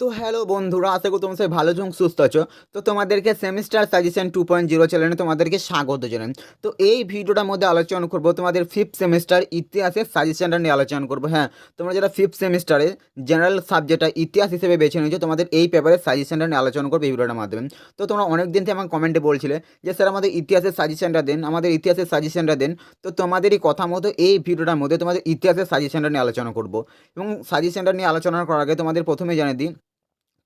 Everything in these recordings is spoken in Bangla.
তো হ্যালো বন্ধুরা, আশা করি তোমরা সবাই ভালো এবং সুস্থ আছো। তো তোমাদেরকে semester suggestion two point zero চ্যানেলে তোমাদেরকে স্বাগত জানাই। তো এই ভিডিওটার মধ্যে আলোচনা করব, তোমাদের ফিফথ সেমিস্টার ইতিহাসের সাজেশনটা নিয়ে আলোচনা করব হ্যাঁ। তোমরা যারা ফিফথ সেমিস্টারে জেনারেল সাবজেক্টটা ইতিহাস হিসেবে বেছে নিয়েছো, তোমাদের এই পেপারের সাজেশনটা নিয়ে আলোচনা করব এই ভিডিওটার মাধ্যমে। তো তোমরা অনেক দিন থেকে আমার কমেন্টে বলছিলে যে, স্যার, আমাদের ইতিহাসের সাজেশনটা দেন, আমাদের ইতিহাসের সাজেশনটা দেন। তো তোমাদেরই কথা মতো এই ভিডিওটার মধ্যে তোমাদের ইতিহাসের সাজেশনটা নিয়ে আলোচনা করব। এবং সাজেশনটা নিয়ে আলোচনা করার আগে তোমাদের প্রথমে জানিয়ে দিই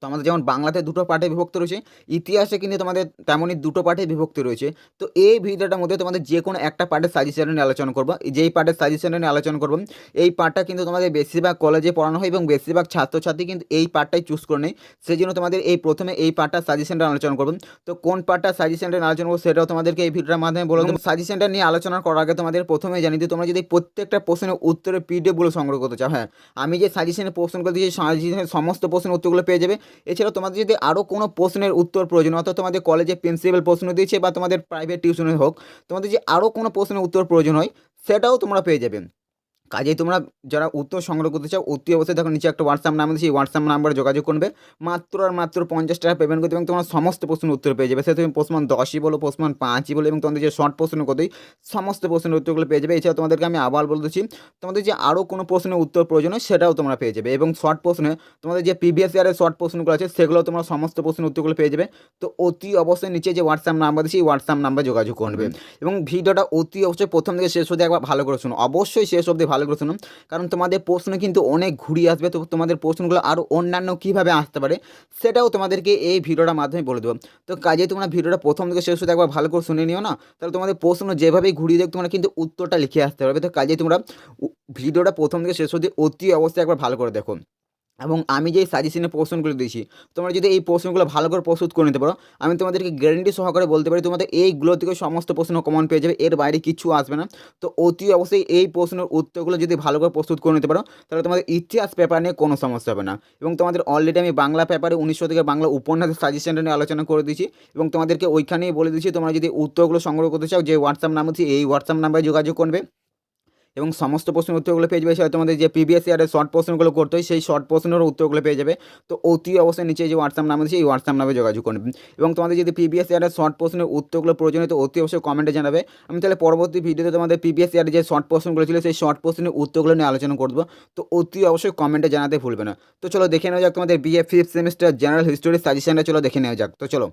তো আমাদের যেমন বাংলাতে দুটো পার্টে বিভক্ত রয়েছে, ইতিহাসে কিন্তু তোমাদের তেমনই দুটো পার্টে বিভক্ত রয়েছে। তো এই ভিডিওটার মধ্যে তোমাদের যে কোনো একটা পার্টের সাজেশন নিয়ে আলোচনা করব। যেই পার্টের সাজেশন নিয়ে আলোচনা করব, এই পার্টটা কিন্তু তোমাদের বেশিরভাগ কলেজে পড়ানো হয় এবং বেশিরভাগ ছাত্রছাত্রী কিন্তু এই পার্টটাই চুজ করে নেয়। সেই জন্য তোমাদের এই প্রথমে এই পার্টটার সাজেশনটা আলোচনা করব। তো কোন পার্টটা সাজেশনটা আলোচনা করব সেটাও তোমাদেরকে এই ভিডিওটার মাধ্যমে বলে দেবো। সাজেশনটা নিয়ে আলোচনা করার আগে তোমাদের প্রথমে জানিয়ে দিই, তোমরা যদি প্রত্যেকটা প্রশ্নের উত্তরের পিডিএফগুলো সংগ্রহ করতে চাও হ্যাঁ। আমি যে সাজেশনের প্রশ্নগুলো দিয়েছি সাজেশনের সমস্ত প্রশ্নের উত্তরগুলো পেয়ে যাবে। এছাড়াও তোমাদের যদি আরও কোনো প্রশ্নের উত্তর প্রয়োজন, অর্থাৎ তোমাদের কলেজে প্রিন্সিপাল প্রশ্ন দিয়েছে বা তোমাদের প্রাইভেট টিউশনে হোক, তোমাদের যে আরও কোনো প্রশ্নের উত্তর প্রয়োজন হয়, সেটাও তোমরা পেয়ে যাবে। কাজেই তোমরা যারা উত্তর সংগ্রহ করতে চাও অতি অবশ্যই দেখো নিচে একটা হোয়াটসঅ্যাপ নাম্বার সেই হোয়াটসঅ্যাপ নাম্বারে যোগাযোগ করবে। মাত্র আর মাত্র পঞ্চাশ টাকা পেমেন্ট করতে এবং তোমরা সমস্ত প্রশ্নের উত্তর পেয়ে যাবে। সে তুমি প্রশ্ন দশই বলো প্রশ্ন পাঁচই বলো এবং তোমাদের যে শর্ট প্রশ্ন করতেই সমস্ত প্রশ্নের উত্তরগুলো পেয়ে যাবে। এছাড়া তোমাদেরকে আমি আবার বলতেছি তোমাদের যে আরও কোনো প্রশ্নের উত্তর প্রয়োজন হয় সেটাও তোমরা পেয়ে যাবে এবং শর্ট প্রশ্নে তোমাদের যে প্রিভিয়াস ইয়ারের শর্ট প্রশ্নগুলো আছে সেগুলো তোমরা সমস্ত প্রশ্নের উত্তরগুলো পেয়ে যাবে। তো অতি অবশ্যই নিচে যে হোয়াটসঅ্যাপ নাম্বার এই হোয়াটসঅ্যাপ নাম্বারে যোগাযোগ করবে। এবং ভিডিওটা অতি অবশ্যই প্রথম থেকে শেষ অবধি একবার ভালো করে শুনো। অবশ্যই শেষ অবধি ভালো করে শুনো কারণ তোমাদের প্রশ্ন কিন্তু অনেক ঘুরিয়ে আসবে, তো তোমাদের প্রশ্নগুলো আরও অন্যান্য কীভাবে আসতে পারে, সেটাও তোমাদেরকে এই ভিডিওটার মাধ্যমে বলে দেবো। তো কাজে তোমরা ভিডিওটা প্রথম থেকে শেষ হতে একবার ভালো করে শুনে নিও না, তাহলে তোমাদের প্রশ্ন যেভাবেই ঘুরিয়ে দেখ, তোমরা কিন্তু উত্তরটা লিখে আসতে পারবে। তো কাজে তোমরা ভিডিওটা প্রথম থেকে শেষ অবধি অতি অবস্থায় একবার ভালো করে দেখো। এবং আমি যেই সাজেশনের প্রশ্নগুলো দিয়েছি, তোমরা যদি এই প্রশ্নগুলো ভালো করে প্রস্তুত করে নিতে পারো, আমি তোমাদেরকে গ্যারেন্টি সহকারে বলতে পারি, তোমাদের এইগুলো থেকে সমস্ত প্রশ্ন কমন পেয়ে যাবে, এর বাইরে কিছু আসবে না। তো অতি অবশ্যই এই প্রশ্নের উত্তরগুলো যদি ভালো করে প্রস্তুত করে নিতে পারো, তাহলে তোমাদের ইতিহাস পেপার নিয়ে কোনো সমস্যা হবে না। এবং তোমাদের অলরেডি আমি বাংলা পেপারে উনিশশো থেকে বাংলা উপন্যাসের সাজেশনটা নিয়ে আলোচনা করে দিয়েছি, এবং তোমাদেরকে ওইখানেই বলে দিয়েছি, তোমরা যদি উত্তরগুলো সংগ্রহ করতে চাও, যে হোয়াটসঅ্যাপ নাম্বার আছে এই হোয়াটসঅ্যাপ নাম্বারে যোগাযোগ করবে। এবং সমস্ত প্রশ্নের উত্তরগুলো পেয়ে যাবে, সেটা তোমাদের যে প্রিভিয়াস ইয়ারের শর্ট প্রশ্নগুলো করতে হয়, সেই শর্ট প্রশ্নের উত্তরগুলো পেয়ে যাবে। তো অতি অবশ্যই নিচে যে হোয়াটসঅ্যাপ নাম আছে, এই হোয়াটসঅ্যাপ নামে যোগাযোগ করবে। এবং তোমাদের যদি প্রিভিয়াস ইয়ারের শর্ট প্রশ্নের উত্তরগুলো প্রয়োজন হয়, তো অতি অবশ্যই কমেন্টে জানাবে। আমি তাহলে পরবর্তী ভিডিওতে তোমাদের প্রিভিয়াস ইয়ারের যে শর্ট প্রশ্নগুলো ছিল, সেই শর্ট প্রশ্নের উত্তরগুলো নিয়ে আলোচনা করব। তো অতি অবশ্যই কমেন্টে জানাতে ভুলবে না। তো চলো দেখে নেওয়া যাক তোমাদের BA fifth semester general history সাজেশনটা চলো দেখে নেওয়া যাক। তো চলো।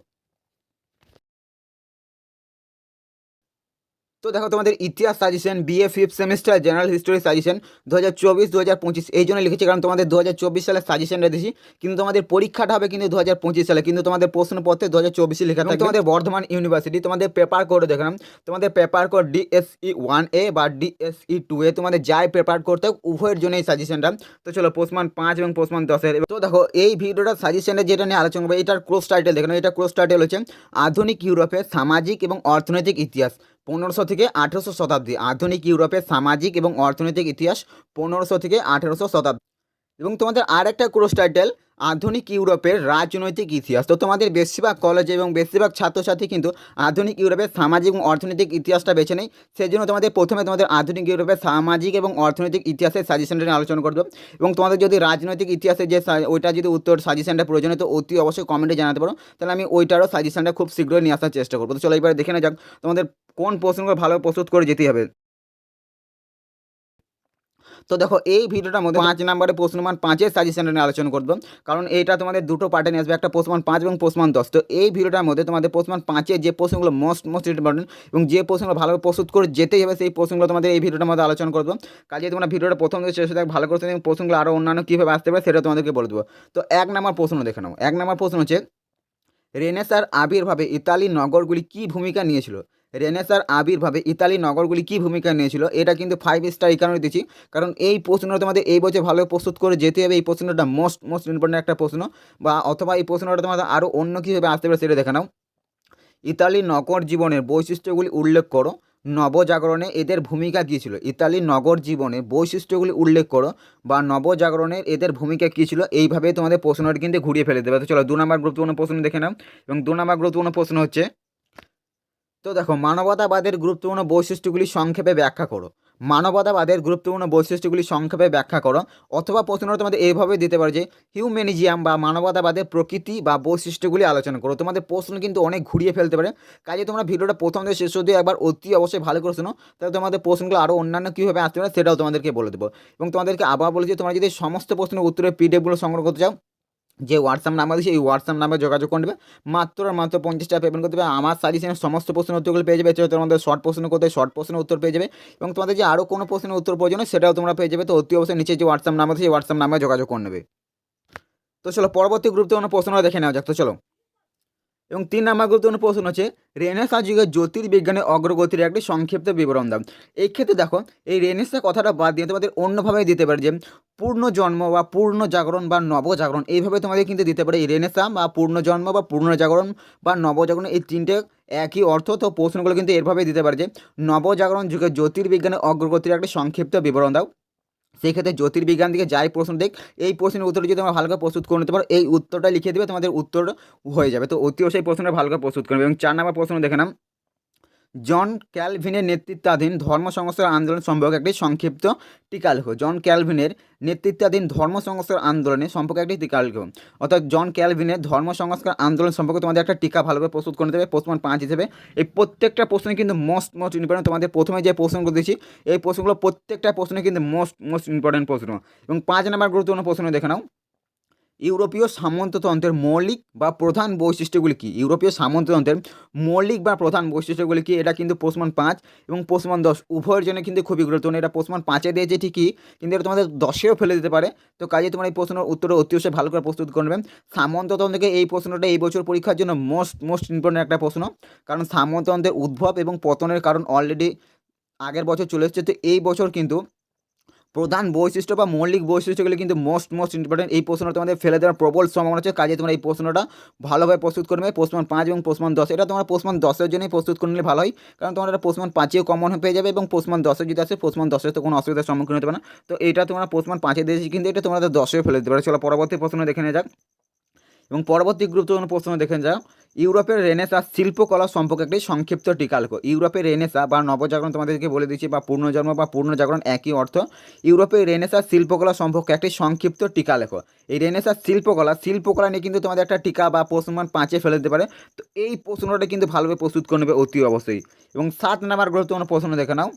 তো দেখো তোমাদের ইতিহাস suggestion BA fifth semester general history suggestion দু হাজার চব্বিশ দু হাজার পঁচিশ এই জন্য লিখেছি কারণ তোমাদের দু হাজার চব্বিশ সালে সাজেশনটা দিয়েছি কিন্তু তোমাদের পরীক্ষাটা হবে কিন্তু দু হাজার পঁচিশ সালে কিন্তু তোমাদের প্রশ্নপত্রে দু হাজার চব্বিশে লেখা থাকবে তোমাদের বর্ধমান ইউনিভার্সিটি তোমাদের পেপার কোড দেখলাম তোমাদের paper code DSE one A বা ডিএসই টু এ তোমাদের যাই পেপার করতে হোক, উভয়ের জন্য এই সাজেশনটা তো চলো পোস্টমান পাঁচ এবং পোস্টমান দশের। তো দেখো এই ভিডিওটা সাজেশনটা যেটা নিয়ে আলোচনা করব এটার ক্রোস টাইটেল দেখো এটা ক্রোস টাইটেল হচ্ছে আধুনিক ইউরোপের সামাজিক এবং অর্থনৈতিক ইতিহাস। পনেরোশো থেকে আঠেরোশো শতাব্দী। আধুনিক ইউরোপের সামাজিক এবং অর্থনৈতিক ইতিহাস পনেরোশো থেকে আঠেরোশো শতাব্দী। এবং তোমাদের আর একটা ক্রোস টাইটেল আধুনিক ইউরোপের রাজনৈতিক ইতিহাস। তো তোমাদের বেশিরভাগ কলেজে এবং বেশিরভাগ ছাত্রছাত্রী কিন্তু আধুনিক ইউরোপের সামাজিক এবং অর্থনৈতিক ইতিহাসটা বেছে নেই সেই জন্য তোমাদের প্রথমে তোমাদের আধুনিক ইউরোপের সামাজিক এবং অর্থনৈতিক ইতিহাসের সাজেশনটা নিয়ে আলোচনা করব। এবং তোমাদের যদি রাজনৈতিক ইতিহাসের যে ওইটা যদি উত্তর সাজেশনটা প্রয়োজন তো অতি অবশ্যই কমেন্টে জানাতে পারো। তাহলে আমি ওইটারও সাজেশনটা খুব শীঘ্রই নিয়ে আসার চেষ্টা করব। তো চলো এবার দেখে না যাক তোমাদের কোন প্রশ্নগুলো ভালো প্রস্তুত করে যেতে হবে। তো দেখো এই ভিডিওটার মধ্যে পাঁচ নম্বরে প্রশ্নমান পাঁচের সাজেশনটা নিয়ে আলোচনা করব। কারণ এইটা তোমাদের দুটো পার্টে নিয়ে আসবে একটা প্রশ্নমান পাঁচ এবং প্রশ্নমান দশ। তো এই ভিডিওটার মধ্যে তোমাদের প্রশ্নমান পাঁচের যে প্রশ্নগুলো মোস্ট মোস্ট ইম্পর্টেন্ট এবং যে প্রশ্নগুলো ভালোভাবে প্রস্তুত করে যেতেই হবে সেই প্রশ্নগুলো তোমাদের এই ভিডিওটার মধ্যে আলোচনা করব। কাজে তোমরা ভিডিওটা প্রথম থেকে শেষ দেখ ভালো করে শুনে এবং প্রশ্নগুলো আরও অন্যান্য কীভাবে আসতে পারে সেটা তোমাদেরকে বলে দেবো। তো এক নম্বর প্রশ্ন দেখে নাও। এক নম্বর প্রশ্ন হচ্ছে রেনেসার আবির্ভাবে ইতালি নগরগুলি কী ভূমিকা নিয়েছিল? রেনেসার আবির্ভাবে ইতালি নগরগুলি কী ভূমিকা নিয়েছিল, এটা কিন্তু ফাইভ স্টার এই কারণে দিচ্ছি। কারণ এই প্রশ্নটা তোমাদের এই বছর ভালো প্রস্তুত করে যেতে হবে, এই প্রশ্নটা মোস্ট মোস্ট ইম্পর্টেন্ট একটা প্রশ্ন। বা অথবা এই প্রশ্নটা তোমাদের আরও অন্য কীভাবে আসতে পারে সেটা দেখে নাও। ইতালি নগর জীবনের বৈশিষ্ট্যগুলি উল্লেখ করো। নবজাগরণে এদের ভূমিকা কী ছিল? ইতালি নগর জীবনে বৈশিষ্ট্যগুলি উল্লেখ করো। বা নবজাগরণের এদের ভূমিকা কী ছিল? এইভাবে তোমাদের প্রশ্নটি কিন্তু ঘুরিয়ে ফেলে দেবে। তো চলো, দু নম্বর গুরুত্বপূর্ণ প্রশ্ন দেখে নাও। এবং দু নম্বর গুরুত্বপূর্ণ প্রশ্ন হচ্ছে তো দেখো, মানবতাবাদের গুরুত্বপূর্ণ বৈশিষ্ট্যগুলি সংক্ষেপে ব্যাখ্যা করো। মানবতাবাদের গুরুত্বপূর্ণ বৈশিষ্ট্যগুলি সংক্ষেপে ব্যাখ্যা করো। অথবা প্রশ্নটা তোমাদের এইভাবে দিতে পারে যে, হিউম্যানিজিয়াম বা মানবতাবাদের প্রকৃতি বা বৈশিষ্ট্যগুলি আলোচনা করো। তোমাদের প্রশ্ন কিন্তু অনেক ঘুরিয়ে ফেলতে পারে। কাজে তোমরা ভিডিওটা প্রথম থেকে শেষ অবধি একবার অতি অবশ্যই ভালো করে শোনো। তাহলে তোমাদের প্রশ্নগুলো আরও অন্যান্য কীভাবে আসতে পারে সেটাও তোমাদেরকে বলে দেবো। এবং তোমাদেরকে আবার বলেছি তোমরা যদি সমস্ত প্রশ্নের উত্তরে পিডিএফগুলো সংগ্রহ করতে চাও যে হোয়াটসঅ্যাপ নাম্বার দিয়েছে, এই হোয়াটসঅ্যাপ নাম্বারে যোগাযোগ করে নেবে। মাত্র আর মাত্র পঞ্চাশটা পেমেন্ট করতে হবে আমার সাজেশনের সমস্ত প্রশ্নের উত্তরগুলো পেয়ে যাবে। তোমাদের শর্ট প্রশ্ন করতে শর্ট প্রশ্নের উত্তর পেয়ে যাবে। এবং তোমাদের যে আরও কোনো প্রশ্নের উত্তর প্রয়োজন সেটাও তোমরা পেয়ে যাবে। তো অতি অবশ্যই নিচে যে হোয়াটসঅ্যাপ নাম্বার আছে সেই হোয়াটসঅ্যাপ নাম্বারে যোগাযোগ করে নেবে। তো চলো, পরবর্তী গ্রুপ থেকে কোনো প্রশ্নটা দেখে নেওয়া যাক। তো চলো। এবং তিন নম্বর গুরুত্বপূর্ণ প্রশ্ন হচ্ছে রেনেসা যুগের জ্যোতির্বিজ্ঞানের অগ্রগতির একটি সংক্ষিপ্ত বিবরণ দাও। এই ক্ষেত্রে দেখো, এই রেনেসা কথাটা বাদ দিয়ে তোমাদের অন্যভাবে দিতে পারে যে পূর্ণ জন্ম বা পূর্ণ জাগরণ বা নবজাগরণ, এইভাবে তোমাদের কিন্তু দিতে পারে এই রেনেসা বা পূর্ণ জন্ম বা পূর্ণ জাগরণ বা নবজাগরণ, এই তিনটে একই অর্থ। তো প্রশ্নগুলো কিন্তু এরভাবে দিতে পারে যে, নবজাগরণ যুগের জ্যোতির্বিজ্ঞানের অগ্রগতির একটি সংক্ষিপ্ত বিবরণ দাও। সেই ক্ষেত্রে জ্যোতির্বিজ্ঞান থেকে যাই প্রশ্ন দেখ, এই প্রশ্নের উত্তর যদি তোমরা ভালো করে প্রস্তুত করে নিতে পারো। এই উত্তরটা লিখে দেবে, তোমাদের উত্তর হয়ে যাবে। তো অতিও সেই প্রশ্নটা ভালো করে প্রস্তুত করবে এবং চার নম্বর প্রশ্ন দেখে নাম জন ক্যালভিনের নেতৃত্বাধীন ধর্ম সংস্কার আন্দোলন সম্পর্কে একটি সংক্ষিপ্ত টিকা লেখো জন ক্যালভিনের নেতৃত্বাধীন ধর্ম সংস্কার আন্দোলনে সম্পর্কে একটি টিকা লেখো অর্থাৎ জন ক্যালভিনের ধর্ম সংস্কার আন্দোলন সম্পর্কে তোমাদের একটা টিকা ভালোভাবে প্রস্তুত করে দেবে প্রশ্ন পাঁচ হিসেবে। এই প্রত্যেকটা প্রশ্নে কিন্তু মোস্ট মোস্ট ইম্পর্টেন্ট তোমাদের প্রথমে যে প্রশ্নগুলো দিয়েছি এই প্রশ্নগুলো প্রত্যেকটা প্রশ্নে কিন্তু মোস্ট মোস্ট ইম্পর্টেন্ট প্রশ্ন। এবং পাঁচ নম্বর গুরুত্বপূর্ণ প্রশ্ন দেখে নাও। ইউরোপীয় সামন্ততন্ত্রের মৌলিক বা প্রধান বৈশিষ্ট্যগুলি কী? ইউরোপীয় সামন্ততন্ত্রের মৌলিক বা প্রধান বৈশিষ্ট্যগুলি কী? এটা কিন্তু পোষমান পাঁচ এবং পোষমান দশ। উভয়ের জন্য কিন্তু খুবই গুরুত্বপূর্ণ। এটা পোষমান পাঁচে দিয়েছে ঠিকই, কিন্তু এটা তোমাদের দশেও ফেলে দিতে পারে। তো কাজে তোমার এই প্রশ্নের উত্তরে অতি অবশ্যই ভালো করে প্রস্তুত করবে। সামন্ততন্ত্রকে এই প্রশ্নটা এই বছর পরীক্ষার জন্য মোস্ট মোস্ট ইম্পর্টেন্ট একটা প্রশ্ন। কারণ সামন্ততন্ত্রের উদ্ভব এবং পতনের কারণ অলরেডি আগের বছর চলে এসেছে। তো এই বছর কিন্তু প্রধান বৈশিষ্ট্য বা মৌলিক বৈশিষ্ট্যগুলি কিন্তু মোস্ট মোস্ট ইম্পর্টেন্ট এই প্রশ্নটা তোমাদের ফেলে দেওয়ার প্রবল সম্ভাবনা আছে, কাজে তোমরা এই প্রশ্নটা ভালোভাবে প্রস্তুত করবে পোস্টমান পাঁচ এবং পোস্টমান দশ, এটা তোমার পোস্টমান দশের জন্যই প্রস্তুত করে নিলে ভালো হয়, কারণ তোমার এটা পোস্টমান পাঁচেও কমন পেয়ে যাবে এবং পোস্টমান দশে যদি আসে পোস্টমান দশের তো কোনো অসুবিধার সম্মুখীন হতে পারে না। তো এটা তোমরা পোস্টমান পাঁচে দিয়েছি, কিন্তু এটা তোমাদের দশেও ফেলে দিতে পারে। চলো পরবর্তী প্রশ্ন দেখে নেওয়া যাক। এবং পরবর্তী গুরুত্বপূর্ণ প্রশ্ন দেখেন যাও ইউরোপের রেনেসা শিল্পকলা সম্পর্কে একটি সংক্ষিপ্ত টিকা লেখো। ইউরোপের রেনেসা বা নবজাগরণ তোমাদেরকে বলে দিচ্ছি, বা পূর্ণজন্ম বা পূর্ণজাগরণ একই অর্থ, ইউরোপের রেনেসা শিল্পকলা সম্পর্কে একটি সংক্ষিপ্ত টিকা লেখো। এই রেনেসা শিল্পকলা শিল্পকলা নিয়ে কিন্তু তোমাদের একটা টিকা বা প্রশ্নমান পাঁচে ফেলে দিতে পারে। তো এই প্রশ্নটা কিন্তু ভালোভাবে প্রস্তুত করে নেবে অতি অবশ্যই। এবং সাত নাম্বার গুরুত্বপূর্ণ প্রশ্ন দেখে নাও।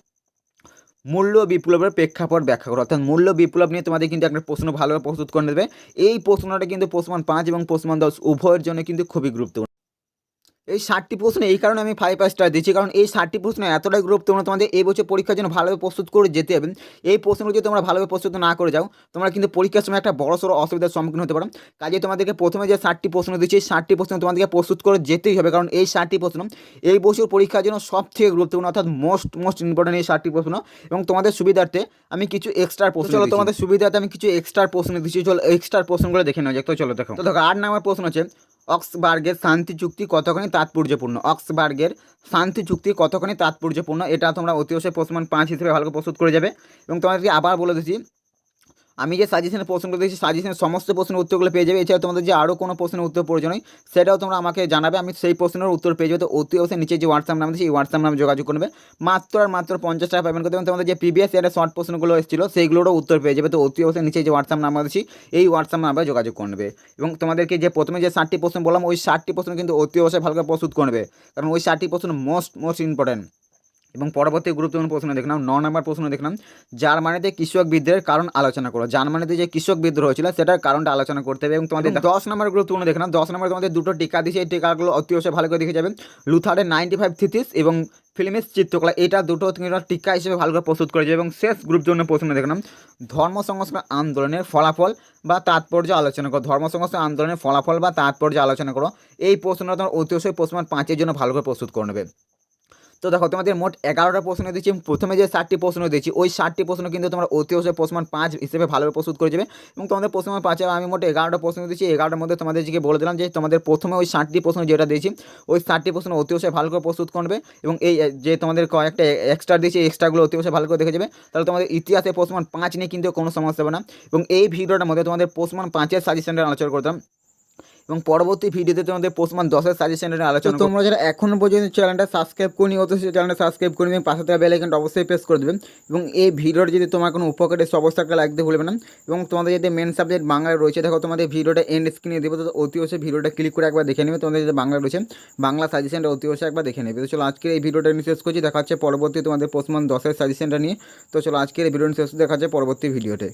মূল্য বিপ্লবের প্রেক্ষাপট ব্যাখ্যা করো। অর্থাৎ মূল্য বিপ্লব নিয়ে তোমাদের কিন্তু একটা প্রশ্ন ভালোভাবে প্রস্তুত করে নেবে। এই প্রশ্নটা কিন্তু প্রশ্নমান পাঁচ এবং প্রশ্নমান দশ উভয়ের জন্য কিন্তু খুবই গুরুত্বপূর্ণ। এই ষাটটি প্রশ্ন এই কারণে আমি ফাইভ স্টার দিচ্ছি। কারণ এই ষাটটি প্রশ্ন এতটাই গুরুত্বপূর্ণ তোমাদের এই বছর পরীক্ষার জন্য ভালোভাবে প্রস্তুত করে যেতে হবে। এই প্রশ্নগুলো যদি তোমরা ভালোভাবে প্রস্তুত না করে যাও তোমরা কিন্তু পরীক্ষার সময় একটা বড় সড়ো অসুবিধার সম্মুখীন হতে পারো। কাজে তোমাদেরকে প্রথমে যে ষাটটি প্রশ্ন দিচ্ছি এই ষাটটি প্রশ্ন তোমাদেরকে প্রস্তুত করে যেতেই হবে। কারণ এই ষাটটি প্রশ্ন এই বছর পরীক্ষার জন্য সব থেকে গুরুত্বপূর্ণ অর্থাৎ মোস্ট মোস্ট ইম্পর্টেন্ট এই ষাটটি প্রশ্ন। এবং তোমাদের সুবিধার্থে আমি কিছু এক্সট্রা প্রশ্ন চলো তোমাদের সুবিধার্থে আমি কিছু এক্সট্রা প্রশ্ন দিচ্ছি। চলো এক্সট্রা প্রশ্নগুলো দেখে নেওয়া যাক তো চলো দেখো। তো দেখো আট নম্বর প্রশ্ন হচ্ছে অক্সবার্গের শান্তি চুক্তি কতখানি তাৎপর্যপূর্ণ? অক্সবার্গের শান্তি চুক্তি কতখানি তাৎপর্যপূর্ণ? এটা তোমরা অতি অবশ্যই প্রশ্নমান পাঁচ হিসেবে ভালো করে প্রস্তুত করে যাবে। এবং তোমাদেরকে আবার বলে দিচ্ছি আমি যে সাজেশনের প্রশ্নগুলো দিয়েছি সাজেশনের সমস্ত প্রশ্নের উত্তরগুলো পেয়ে যাবে। এছাড়া তোমাদের যে আরও কোনো প্রশ্নের উত্তর প্রয়োজন হয় সেটাও তোমরা আমাকে জানাবে। আমি সেই প্রশ্নের উত্তর পেয়ে যাবে। তো অতি অবশ্যই নিচে যে হোয়াটসঅ্যাপ নাম সেই হোয়াটসঅ্যাপ নামে যোগাযোগ করবে। মাত্র আর মাত্র পঞ্চাশ টাকা পেমেন্ট করতে এবং তোমাদের যে প্রিভিয়াস ইয়ারের শর্ট প্রশ্নগুলো এসেছিল সেইগুলোরও উত্তর পেয়ে যাবে। তো অতি অবশ্যই নিচে যে হোয়াটসঅ্যাপ নাম্বার দিচ্ছি এই হোয়াটসঅ্যাপ নাম্বারে যোগাযোগ করবে এবং তোমাদেরকে যে প্রথমে যে ষাটটি প্রশ্ন বললাম, ওই ষাটটি প্রশ্ন কিন্তু অতি অবশ্যই ভালো করে প্রস্তুত করবে কারণ ওই ষাটটি প্রশ্ন মোস্ট মোস্ট ইম্পর্টেন্ট এবং পরবর্তী গুরুত্বপূর্ণ প্রশ্ন দেখলাম ন নম্বর প্রশ্ন দেখলাম জার্মানিতে কৃষক বিদ্রোহের কারণ আলোচনা করো। জার্মানিতে যে কৃষক বিদ্রোহ হয়েছিল সেটার কারণটা আলোচনা করতে হবে এবং তোমাদের দশ নম্বর গুরুত্বপূর্ণ দেখলাম দশ নম্বর তোমাদের দুটো টিকা দিয়েছে এই টিকাগুলো অতি অবশ্যই ভালো করে দেখে যাবেন লুথারের নাইনটি ফাইভ থিথিস এবং ফিল্মের চিত্রকলা এটা দুটো তোমরা টিকা হিসেবে ভালো করে প্রস্তুত করে যাবে এবং শেষ গ্রুপ জন্য প্রশ্ন দেখলাম ধর্ম সংস্কার আন্দোলনের ফলাফল বা তাৎপর্য আলোচনা করো। ধর্ম সংস্কার আন্দোলনের ফলাফল বা তাৎপর্য আলোচনা করো। এই প্রশ্নটা তোমার অতি অবশ্যই প্রশ্ন পাঁচের জন্য ভালো করে প্রস্তুত করে নেবে। তো দেখো, তোমাদের মোট এগারোটা প্রশ্ন দিচ্ছি। প্রথমে যে ষাটটি প্রশ্ন দিচ্ছি ওই ষাটটি প্রশ্ন কিন্তু তোমরা অতি অবশ্যই প্রশ্নমান পাঁচ হিসেবে ভালোভাবে প্রস্তুত করে যাবে। এবং তোমাদের প্রশ্নমান পাঁচে আমি মোট এগারোটা প্রশ্ন দিচ্ছি। এগারোটার মধ্যে তোমাদেরকে বলে দিলাম যে, তোমাদের প্রথমে ওই ষাটটি প্রশ্ন যেটা দিয়েছি, ওই ষাটটি প্রশ্ন অতি অবশ্যই ভালো করে প্রস্তুত করবে এবং এই যে তোমাদের কয়েকটা এক্সট্রা দিয়েছি এক্সট্রাগুলো অতি অবশ্যই ভালো করে দেখে যাবে। তাহলে তোমাদের ইতিহাসে প্রশ্নমান পাঁচ নিয়ে কিন্তু কোনো সমস্যা হবে না। এবং এই ভিডিওটার মধ্যে তোমাদের প্রশ্নমান পাঁচের সাজেশনটা আলোচনা করতাম। এবং পরবর্তী ভিডিওতে তোমাদের পোস্টমান দশের সাজেশনটা নিয়ে আলোচনা তোমরা যারা এখনও পর্যন্ত চ্যানেলটা সাবস্ক্রাইব করি অত চ্যানেলটা সাবস্ক্রাইব করে নিবে পাশে থাকা বেল আইকনটা অবশ্যই প্রেস করে দেবেন এবং এই ভিডিওটা যদি তোমার কোনো উপকারে লাইক দিয়ে ভুলবে না। এবং তোমাদের যদি মেন সাবজেক্ট বাংলায় রয়েছে দেখো তোমাদের ভিডিওটা এন্ড স্ক্রিনে দেবো তো অতি অবশ্যই ভিডিওটা ক্লিক করে একবার দেখে নেবে। তোমাদের যদি বাংলা রয়েছে বাংলা সাজেশনটা অতি অবশ্যই একবার দেখে নেবে। তো চলো আজকের এই ভিডিওটা নিয়ে শেষ করছি। দেখা হচ্ছে পরবর্তী তোমাদের পোস্টমান দশের সাজেশনটা নিয়ে। তো চলো আজকের এই ভিডিওটা শেষ দেখা হচ্ছে পরবর্তী ভিডিওতে।